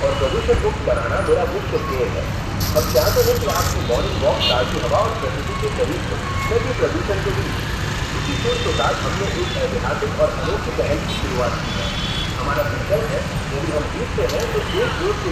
और प्रदूषण मुक्त बनाना मेरा मुख्य ध्येय है हम चाहते हैं कि आपकी मॉर्निंग वॉक ताजी हवा और प्रकृति के करीब हो न प्रदूषण के बीच इसी सोच के साथ हमने एक ऐतिहासिक और अनोखी पहल की शुरुआत की है हमारा संकल्प है यदि हम जीतते हैं तो एक वोट के।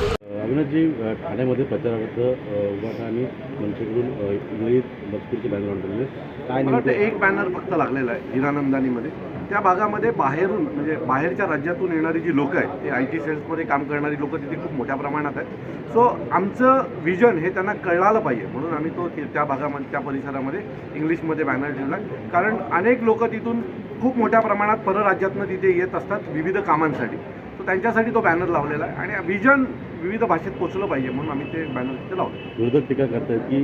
लिए अ, ठाण्यामध्ये प्रचारार्थ उभाटा आणि मनसेकडून इंग्रजीत मजकूरचे बॅनर आणलेले काय मला वाटतं एक बॅनर फक्त लागलेला आहे हिरानंदानीमध्ये. त्या भागामध्ये बाहेरून म्हणजे बाहेरच्या राज्यातून येणारी जी लोकं आहेत ते आय टी सेल्समध्ये काम करणारी लोकं तिथे खूप मोठ्या प्रमाणात आहेत. सो आमचं विजन हे त्यांना कळालं पाहिजे. म्हणून आम्ही तो त्या भागामध्ये त्या परिसरामध्ये इंग्लिशमध्ये बॅनर ठेवला. कारण अनेक लोक तिथून खूप मोठ्या प्रमाणात परराज्यातनं तिथे येत असतात विविध कामांसाठी. सो त्यांच्यासाठी तो बॅनर लावलेला आहे आणि विजन विविध भाषेत पोचलं पाहिजे म्हणून आम्ही ते बॅनर तिथे लावलं. विरोधक टीका करतायत की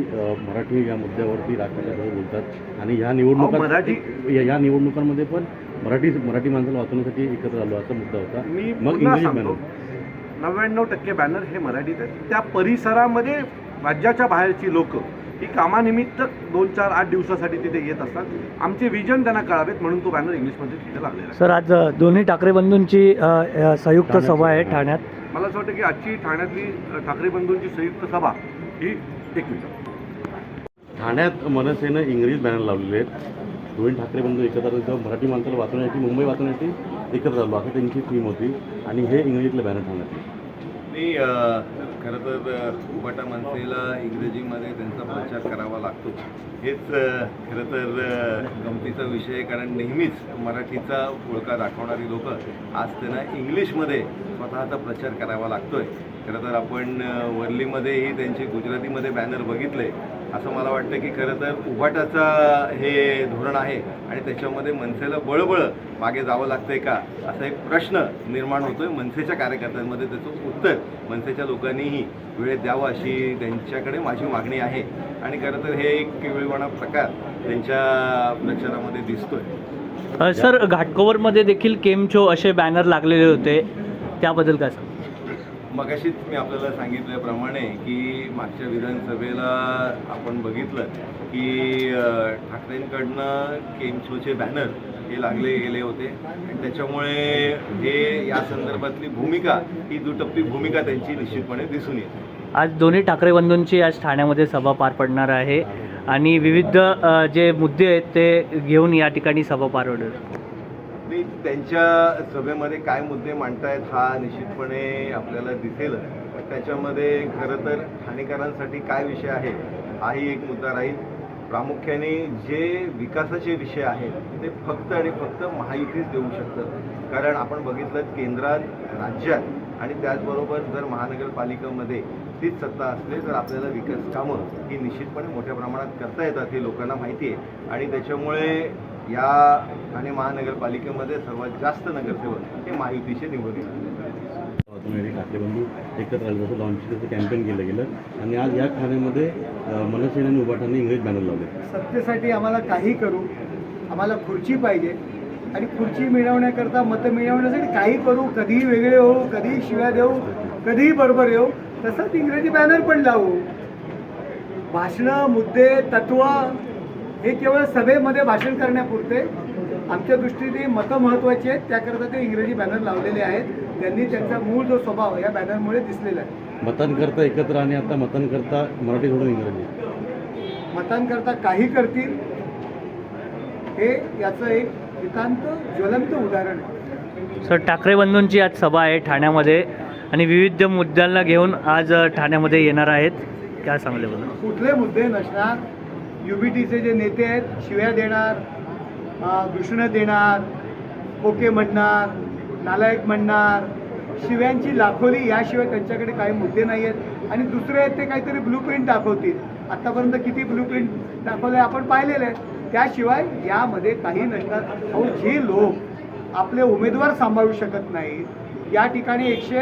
मराठी या मुद्द्यावरती राजकारणाकडे बोलतात आणि ह्या अहो, निवडणुका मराठी- या या निवडणुकांमध्ये पण मराठी मराठी माणसाला वाचवण्यासाठी एकत्र आलो असा मुद्दा होता. मी मग इंग्लिश बॅनर. नव्याण्णव टक्के बॅनर हे मराठीत आहेत. त्या परिसरामध्ये राज्याच्या बाहेरची लोक ही कामानिमित्त दोन चार आठ दिवसासाठी तिथे येत असतात. आमचे विजन त्यांना कळावेत म्हणून तो बॅनर इंग्लिशमध्ये तिथे लागलेला आहे. सर आज दोन्ही ठाकरे बंधूंची संयुक्त सभा आहे सभा. ठाण्यात. मला असं वाटतं की आजची ठाण्यातली ठाकरे बंधूंची संयुक्त सभा ही एक मिनिट. ठाण्यात मनसेनं इंग्रजी बॅनर लावलेले आहेत. दोन्ही ठाकरे बंधू एकत्र आले तेव्हा मराठी माणसाला वाचवण्यासाठी मुंबई वाचवण्यासाठी एकत्र आलो. असं त्यांची थीम होती आणि हे इंग्रजीतले बॅनर ठाण्यात मी खरं तर उबाटा मनसेला इंग्रजीमध्ये त्यांचा प्रचार करावा लागतो. हेच खरं तर गमतीचा विषय कारण नेहमीच मराठीचा ओळखा दाखवणारी लोक आज त्यांना इंग्लिशमध्ये स्वतःचा प्रचार करावा लागतोय. खरं तर आपण अ, वर्लीमध्येही त्यांचे गुजरातीमध्ये बॅनर बघितले. असं मला वाटतं की खरं तर उभाटाचा हे धोरण आहे आणि त्याच्यामध्ये मनसेला बळबळ मागे जावं लागतंय का? असा एक प्रश्न निर्माण होतोय. मनसेच्या कार्यकर्त्यांमध्ये त्याचं उत्तर मनसेच्या लोकांनीही वेळेत द्यावं अशी त्यांच्याकडे माझी मागणी आहे. आणि खरं तर हे एक केविळवाणा प्रकार त्यांच्या प्रचारामध्ये दिसतोय. सर घाटकोवरमध्ये देखील केमचो असे बॅनर लागलेले होते. त्याबद्दल काय सांग? मगाशीच मी आपल्याला सांगितल्याप्रमाणे की मागच्या विधानसभेला आपण बघितलं की अ, ठाकरेंकडनं केमछोचे बॅनर हे लागले गेले होते. आणि त्याच्यामुळे हे या संदर्भातली भूमिका ही दुटप्पी भूमिका त्यांची निश्चितपणे दिसून येते. आज दोन्ही ठाकरे बंधूंची आज ठाण्यामध्ये सभा पार पडणार आहे. आणि विविध जे मुद्दे आहेत ते घेऊन या ठिकाणी सभा पार पडणार. नाही त्यांच्या सभेमध्ये काय मुद्दे मांडतायत हा निश्चितपणे आपल्याला दिसेल पण त्याच्यामध्ये खरं तर ठाणेकरांसाठी काय विषय आहे हाही एक मुद्दा राहील. प्रामुख्याने जे विकासाचे विषय आहेत ते फक्त आणि फक्त महायुतीच देऊ शकतं कारण आपण बघितलं केंद्रात राज्यात आणि त्याचबरोबर जर महानगरपालिकेमध्ये तीच सत्ता असली तर आपल्याला विकास कामं ही निश्चितपणे मोठ्या प्रमाणात करता येतात हे लोकांना माहिती आहे. आणि त्याच्यामुळे या ठाणे महानगरपालिकेमध्ये सर्वात जास्त नगरसेवक हे महायुतीचे निवडून आले वाचवण्यासाठी ठाकरे बंधू एकत्र आले जसं लॉन्चिंगचं कॅम्पेन केलं गेलं. आणि आज या ठाण्यामध्ये मनसेनं आणि उभाटाने इंग्रज बॅनर लावले सत्तेसाठी आम्हाला काही करू आम्हाला खुर्ची पाहिजे. आणि खुर्ची मिळवण्याकरता मतं मिळवण्यासाठी काही करू कधीही वेगळे होऊ कधीही शिव्या देऊ कधीही बरोबर येऊ तसंच इंग्रजी बॅनर पण लावू. भाषणं मुद्दे तत्व हे केवळ सभेमध्ये भाषण करण्यापुरते. आमच्या दृष्टीने मतं महत्त्वाची आहेत त्याकरता ते इंग्रजी बॅनर लावलेले आहेत. त्यांनी त्यांचा मूळ जो स्वभाव या बॅनरमुळे दिसलेला आहे. मतांकरता एकत्र आणि आता मतांकरता मराठी सोडून इंग्रजी. मतांकरता काही करतील हे याचं एक नितांत ज्वलंत उदाहरण आहे. सर ठाकरे बंधूंची आज सभा आहे ठाण्यामध्ये आणि विविध मुद्द्यांना घेऊन आज ठाण्यामध्ये येणार आहेत. काय सांगले बघा कुठले मुद्दे नसणार यू बी टीचे जे नेते आहेत शिव्या देणार दुष्ण देणार ओके म्हणणार नालायक म्हणणार शिव्यांची लाखोली याशिवाय त्यांच्याकडे काही मुद्दे नाही आहेत. आणि दुसरे आहेत ते काहीतरी ब्लूप्रिंट दाखवतील. आत्तापर्यंत किती ब्लूप्रिंट दाखवले आपण पाहिलेले आहेत त्याशिवाय यामध्ये काही नसतात अहो जे लोक आपले उमेदवार सांभाळू शकत नाहीत या ठिकाणी एकशे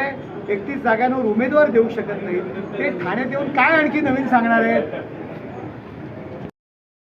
एकतीस जागांवर उमेदवार देऊ शकत नाहीत ते ठाण्यात येऊन काय आणखी नवीन सांगणार आहेत?